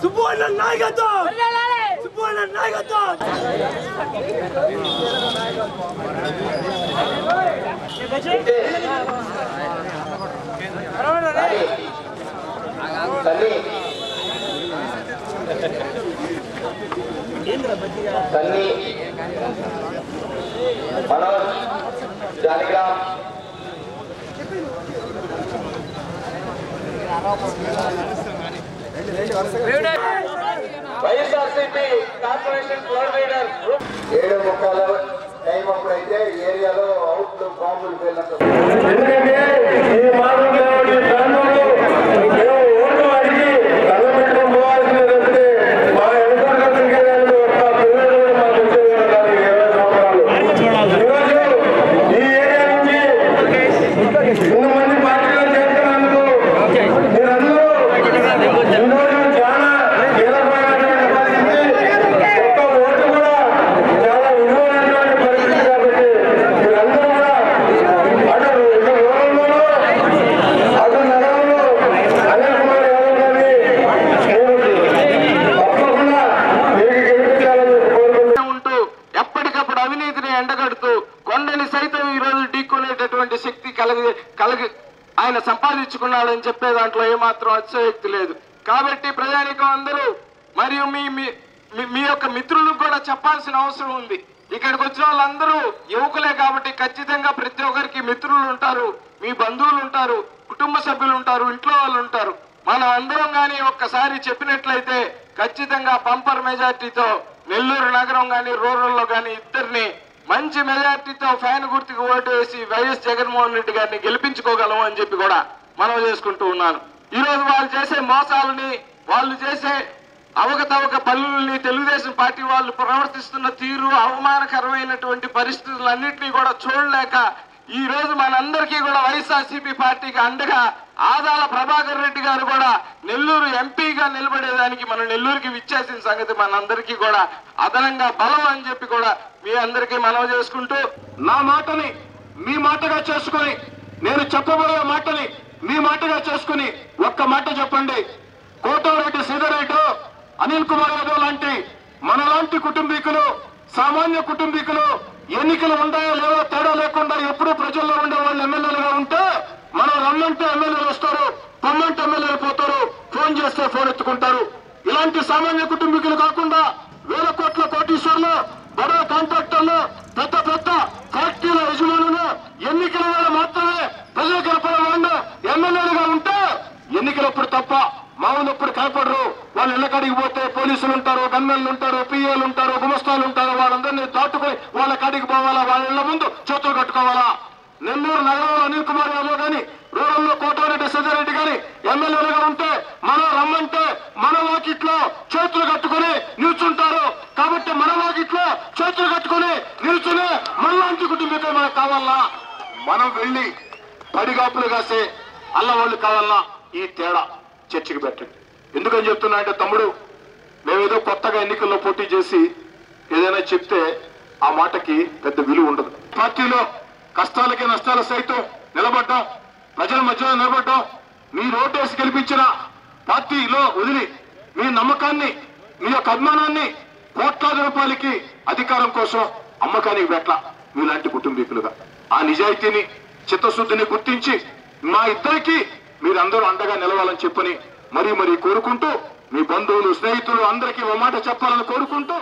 ಸುಬ್ಬಣ್ಣ ನಾಯ್ಗತ ಸುಬ್ಬಣ್ಣ ನಾಯ್ಗತ ತನ್ನಿ YSRCP corporation floor leader ఏడు ముక్కలు టైం అప్పుడైతే ఏరియాలో అవుట్లు బాంబులు వెళ్ళినట్టు ఎందుకంటే ఈ మార్గంలో ఈ ప్రాంతంలో మేము ఓట్లు అడిగి తలపెట్టుకుని పోవాల్సింది తప్పితే మా ఎన్నికల తిరిగేదానికి ఒక పిల్లలు కూడా మాకు వచ్చేది కాదు ఈ ఇరవై సంవత్సరాలు. ఈరోజు ఈ ఏరియా నుంచి ఇంతమంది పార్టీలో చేస్తున్నందుకు మీరందరూ ఈరోజు చాలా కీలకమైనటువంటి పరిస్థితి ఒక్క ఓటు కూడా చాలా విలువైనటువంటి పరిస్థితి కాబట్టి మీరందరూ కూడా అటు ఇటు రూరల్లోనూ అటు నగరంలో అనిల్ కుమార్ యాదవ్ గారిని నేను తప్పకుండా మీకు గెలిపించాలని కోరుకుంటున్నాను ఉంటూ ఎప్పటికప్పుడు అవినీతిని ఎండగడుతూ కొండని సైతం ఈ రోజు చేసేటటువంటి శక్తి కలిగి కలిగి ఆయన సంపాదించుకున్నాడని చెప్పే దాంట్లో ఏమాత్రం అతిశయోక్తి లేదు. కాబట్టి ప్రజానికం అందరూ మరియు మీ మీ- మీ- మీ యొక్క మిత్రులకు కూడా చెప్పాల్సిన అవసరం ఉంది. ఇక్కడికి వచ్చిన వాళ్ళందరూ యువకులే కాబట్టి ఖచ్చితంగా ప్రతి ఒక్కరికి మిత్రులు ఉంటారు మీ బంధువులు ఉంటారు కుటుంబ సభ్యులు ఉంటారు ఇంట్లో వాళ్ళు ఉంటారు. మనం అందరం కానీ ఒక్కసారి చెప్పినట్లయితే ఖచ్చితంగా పంపర్ మెజార్టీతో నెల్లూరు నగరం కానీ రూరల్లో కానీ ఇద్దరిని మంచి మెజార్టీతో ఫ్యాన్ గుర్తుకు ఓటు వేసి వైఎస్ జగన్మోహన్ రెడ్డి గారిని గెలిపించుకోగలం అని చెప్పి కూడా మనం చేసుకుంటూ ఉన్నాను. ఈ రోజు వాళ్ళు చేసే మోసాలని వాళ్ళు చేసే అవకతవక పనులని తెలుగుదేశం పార్టీ వాళ్ళు ప్రవర్తిస్తున్న తీరు అవమానకరమైనటువంటి పరిస్థితులన్నింటినీ కూడా చూడలేక ఈ రోజు మనందరికీ కూడా వైఎస్ఆర్సీపీ పార్టీకి అండగా ఆదాల ప్రభాకర్ రెడ్డి గారు కూడా నెల్లూరు ఎంపీగా నిలబడేదానికి మన నెల్లూరుకి విచ్చేసిన సంగతి మనందరికీ కూడా అదనంగా బలం అని చెప్పి కూడా మీ అందరికీ మనవి చేసుకుంటూ నా మాటని మీ మాటగా చేసుకుని నేను చెప్పబోయే మాటని మీ మాటగా చేసుకుని ఒక్క మాట చెప్పండి. కోటారెడ్డి శ్రీధర్రెడ్డి అనిల్ కుమార్ యాదవ్ లాంటి మనలాంటి కుటుంబీకులు సామాన్య కుటుంబీకులు ఎన్నికలు ఉన్నాయో లేవో ప్రజల్లో ఉండే వాళ్ళు ఎమ్మెల్యేలుగా ఉంటే మనం రమ్మంటే ఎమ్మెల్యేలు వస్తారు పొమ్మంటే ఎమ్మెల్యేలు పోతారు ఫోన్ చేస్తే ఫోన్ ఎత్తుకుంటారు. ఇలాంటి సామాన్య కుటుంబీకులు కాకుండా వేల కోట్ల కోటీశ్వర్లు బడా కాంట్రాక్టర్లు పెద్ద పెద్ద ఫ్యాక్టరీల యజమానులు ఎన్నికల వేళ మాత్రమే ప్రజలు గెలపడం ఎమ్మెల్యేలుగా ఉంటే ఎన్నికలప్పుడు తప్ప మామూలప్పుడు కనపడరు వాళ్ళు ఇళ్ళకాడికి పోతే పోలీసులు ఉంటారు గన్మెన్లు ఉంటారు పిఏలు ఉంటారు గుమస్తాలు ఉంటారు వాళ్ళందరినీ దాటుకొని వాళ్ళ కాడికి పోవాలా? వాళ్ళ ముందు చేతులు కట్టుకోవాలా? నెల్లూరు నగరంలో అనిల్ కుమార్ యాదవ్ గాని రూరల్లో కోటారెడ్డి సిద్ధారెడ్డి గాని ఎమ్మెల్యేలుగా ఉంటే మనం రమ్మంటే మన వాకిట్లో చేతులు కట్టుకొని నిల్చుంటారు. కాబట్టి మన వాకిట్లో చేతులు కట్టుకొని నిల్చుని మనలాంటి కుటుంబీకులు మనకు కావాలా? మనం వెళ్ళి పడిగాపులు కాసే అల్లవాళ్ళు కావాలా? ఈ తేడా చర్చకు పెట్టండి. ఎందుకని చెప్తున్నా అంటే తమ్ముడు మేమేదో కొత్తగా ఎన్నికల్లో పోటీ చేసి ఏదైనా చెప్తే ఆ మాటకి పెద్ద విలువ ఉండదు. పార్టీలో కష్టాలకి నష్టాల సైతం నిలబడ్డాం. ప్రజల మధ్యలో నిలబడ్డాం. మీ రోడ్డేసి గెలిపించిన పార్టీలో వదిలి మీ నమ్మకాన్ని మీ యొక్క అభిమానాన్ని కోట్లాది రూపాయలకి అధికారం కోసం అమ్మకానికి పెట్టల. మీలాంటి కుటుంబీకులుగా. ఆ నిజాయితీని చిత్తశుద్ధిని గుర్తించి మా ఇద్దరికి మీరందరూ అండగా నిలవాలని చెప్పని మరీ మరీ కోరుకుంటూ మీ బంధువులు స్నేహితులు అందరికీ ఓ మాట చెప్పాలని కోరుకుంటూ